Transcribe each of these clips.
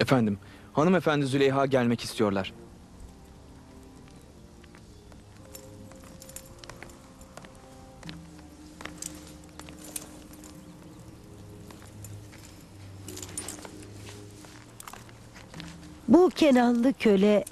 Efendim, hanımefendi Züleyha gelmek istiyorlar. Bu Kenanlı köle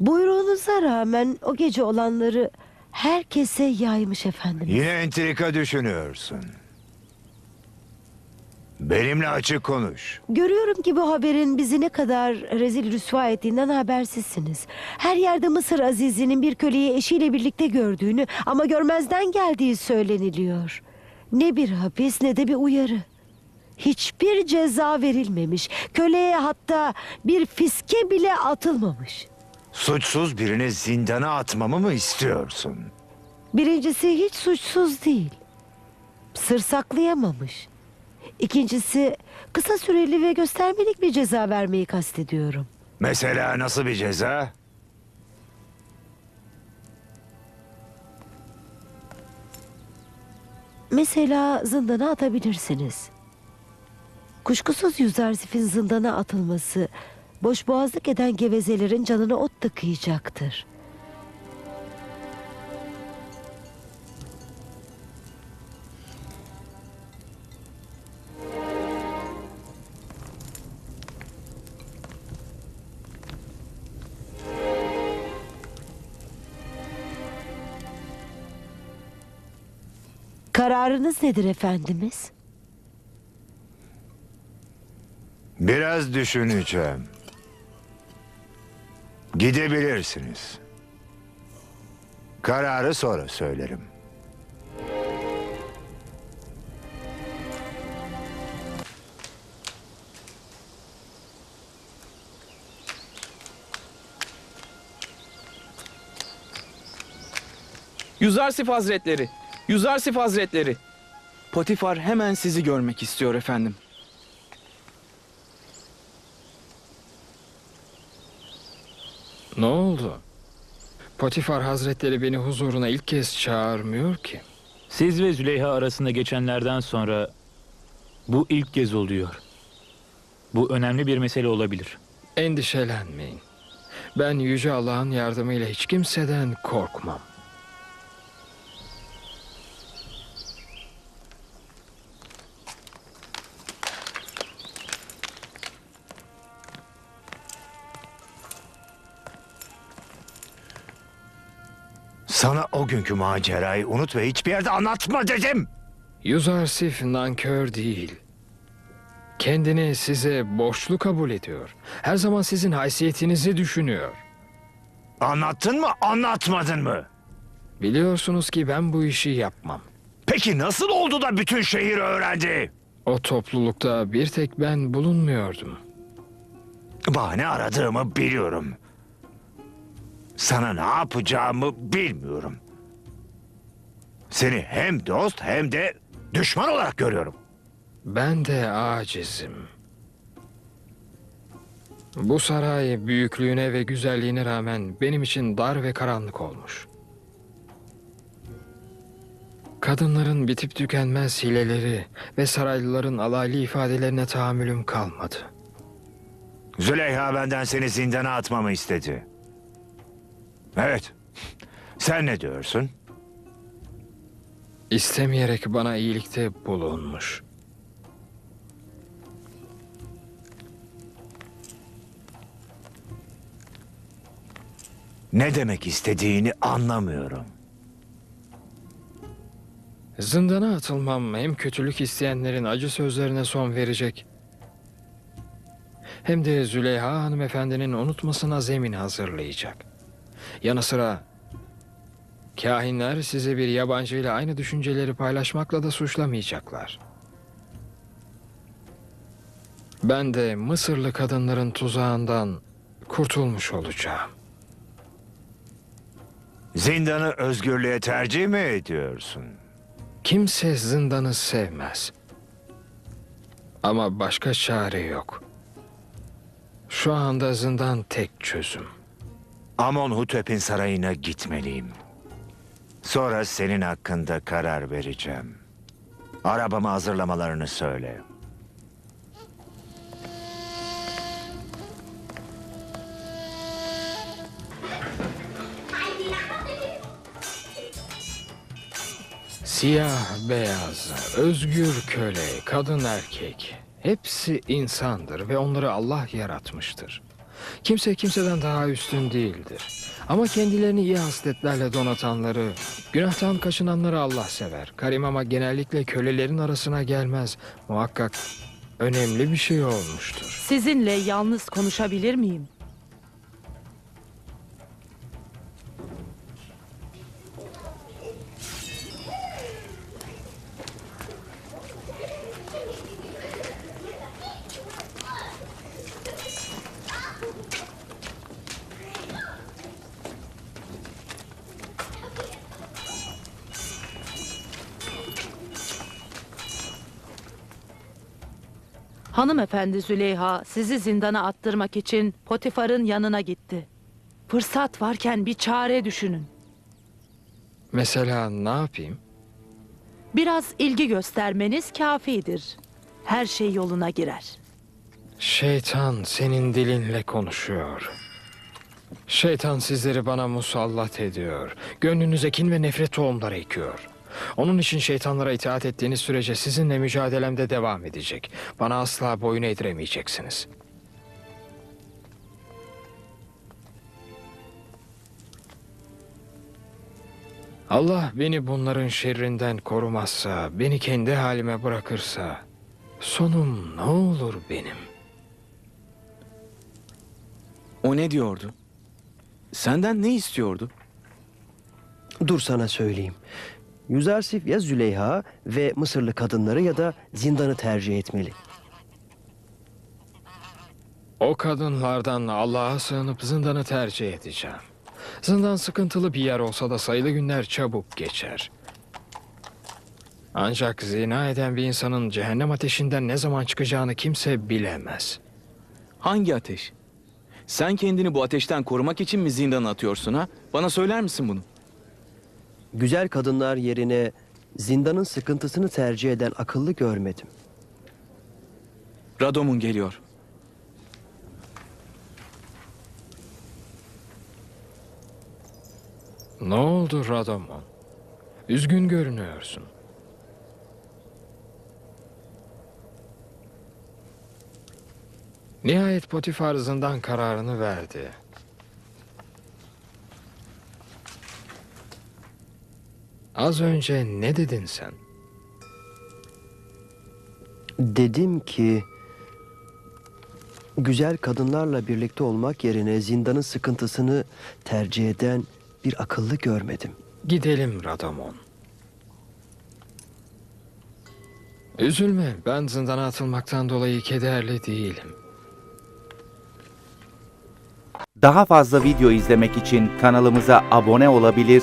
buyruğunuza rağmen o gece olanları herkese yaymış efendim. Yine entrika düşünüyorsun. Benimle açık konuş. Görüyorum ki bu haberin bizi ne kadar rezil rüsva ettiğinden habersizsiniz. Her yerde Mısır Azizi'nin bir köleyi eşiyle birlikte gördüğünü ama görmezden geldiği söyleniliyor. Ne bir hapis ne de bir uyarı. Hiçbir ceza verilmemiş. Köleye hatta bir fiske bile atılmamış. Suçsuz birini zindana atmamı mı istiyorsun? Birincisi hiç suçsuz değil. Sır saklayamamış. İkincisi kısa süreli ve göstermelik bir ceza vermeyi kastediyorum. Mesela nasıl bir ceza? Mesela zindana atabilirsiniz. Kuşkusuz Yüzarsif'in zindana atılması boş boğazlık eden gevezelerin canına ot tıkayacaktır. Kararınız nedir efendimiz? Biraz düşüneceğim. Gidebilirsiniz. Kararı sonra söylerim. Yüzarsif Hazretleri, Yüzarsif Hazretleri. Potifar hemen sizi görmek istiyor efendim. Ne oldu? Potifar Hazretleri beni huzuruna ilk kez çağırmıyor ki. Siz ve Züleyha arasında geçenlerden sonra bu ilk kez oluyor. Bu önemli bir mesele olabilir. Endişelenmeyin. Ben Yüce Allah'ın yardımıyla hiç kimseden korkmam. Sana o günkü macerayı unut ve hiçbir yerde anlatma dedim. Yuzarsif nankör değil. Kendini size borçlu kabul ediyor. Her zaman sizin haysiyetinizi düşünüyor. Anlattın mı, anlatmadın mı? Biliyorsunuz ki ben bu işi yapmam. Peki nasıl oldu da bütün şehir öğrendi? O toplulukta bir tek ben bulunmuyordum. Bahane aradığımı biliyorum. Sana ne yapacağımı bilmiyorum. Seni hem dost hem de düşman olarak görüyorum. Ben de acizim. Bu saray büyüklüğüne ve güzelliğine rağmen benim için dar ve karanlık olmuş. Kadınların bitip tükenmez hileleri ve saraylıların alaylı ifadelerine tahammülüm kalmadı. Züleyha benden seni zindana atmamı istedi. Evet. Sen ne diyorsun? İstemeyerek bana iyilikte bulunmuş. Ne demek istediğini anlamıyorum. Zindana atılmam hem kötülük isteyenlerin acı sözlerine son verecek hem de Züleyha hanımefendinin unutmasına zemin hazırlayacak. Yanı sıra kahinler sizi bir yabancıyla aynı düşünceleri paylaşmakla da suçlamayacaklar. Ben de Mısırlı kadınların tuzağından kurtulmuş olacağım. Zindanı özgürlüğe tercih mi ediyorsun? Kimse zindanı sevmez. Ama başka çare yok. Şu anda zindan tek çözüm. Amonhotep'in sarayına gitmeliyim. Sonra senin hakkında karar vereceğim. Arabamı hazırlamalarını söyle. Siyah, beyaz, özgür köle, kadın erkek. Hepsi insandır ve onları Allah yaratmıştır. Kimse kimseden daha üstün değildir. Ama kendilerini iyi hasletlerle donatanları, günahtan kaçınanları Allah sever. Karim ama genellikle kölelerin arasına gelmez. Muhakkak önemli bir şey olmuştur. Sizinle yalnız konuşabilir miyim? Hanımefendi Züleyha sizi zindana attırmak için Potifar'ın yanına gitti. Fırsat varken bir çare düşünün. Mesela ne yapayım? Biraz ilgi göstermeniz kafidir. Her şey yoluna girer. Şeytan senin dilinle konuşuyor. Şeytan sizleri bana musallat ediyor. Gönlünüze kin ve nefret tohumları ekiyor. Onun için şeytanlara itaat ettiğiniz sürece sizinle mücadelemde devam edecek. Bana asla boyun eğdiremeyeceksiniz. Allah beni bunların şerrinden korumazsa, beni kendi halime bırakırsa, sonum ne olur benim? O ne diyordu? Senden ne istiyordu? Dur sana söyleyeyim. Yüzarsif ya Züleyha ve Mısırlı kadınları ya da zindanı tercih etmeli. O kadınlardan Allah'a sığınıp zindanı tercih edeceğim. Zindan sıkıntılı bir yer olsa da sayılı günler çabuk geçer. Ancak zina eden bir insanın cehennem ateşinden ne zaman çıkacağını kimse bilemez. Hangi ateş? Sen kendini bu ateşten korumak için mi zindana atıyorsun ha? Bana söyler misin bunu? Güzel kadınlar yerine zindanın sıkıntısını tercih eden akıllı görmedim. Radom'un geliyor. Ne oldu Radomon? Üzgün görünüyorsun. Nihayet Potifar zindan kararını verdi. Az önce ne dedin sen? Dedim ki güzel kadınlarla birlikte olmak yerine zindanın sıkıntısını tercih eden bir akıllı görmedim. Gidelim Radamon. Üzülme, ben zindana atılmaktan dolayı kederli değilim. Daha fazla video izlemek için kanalımıza abone olabilir,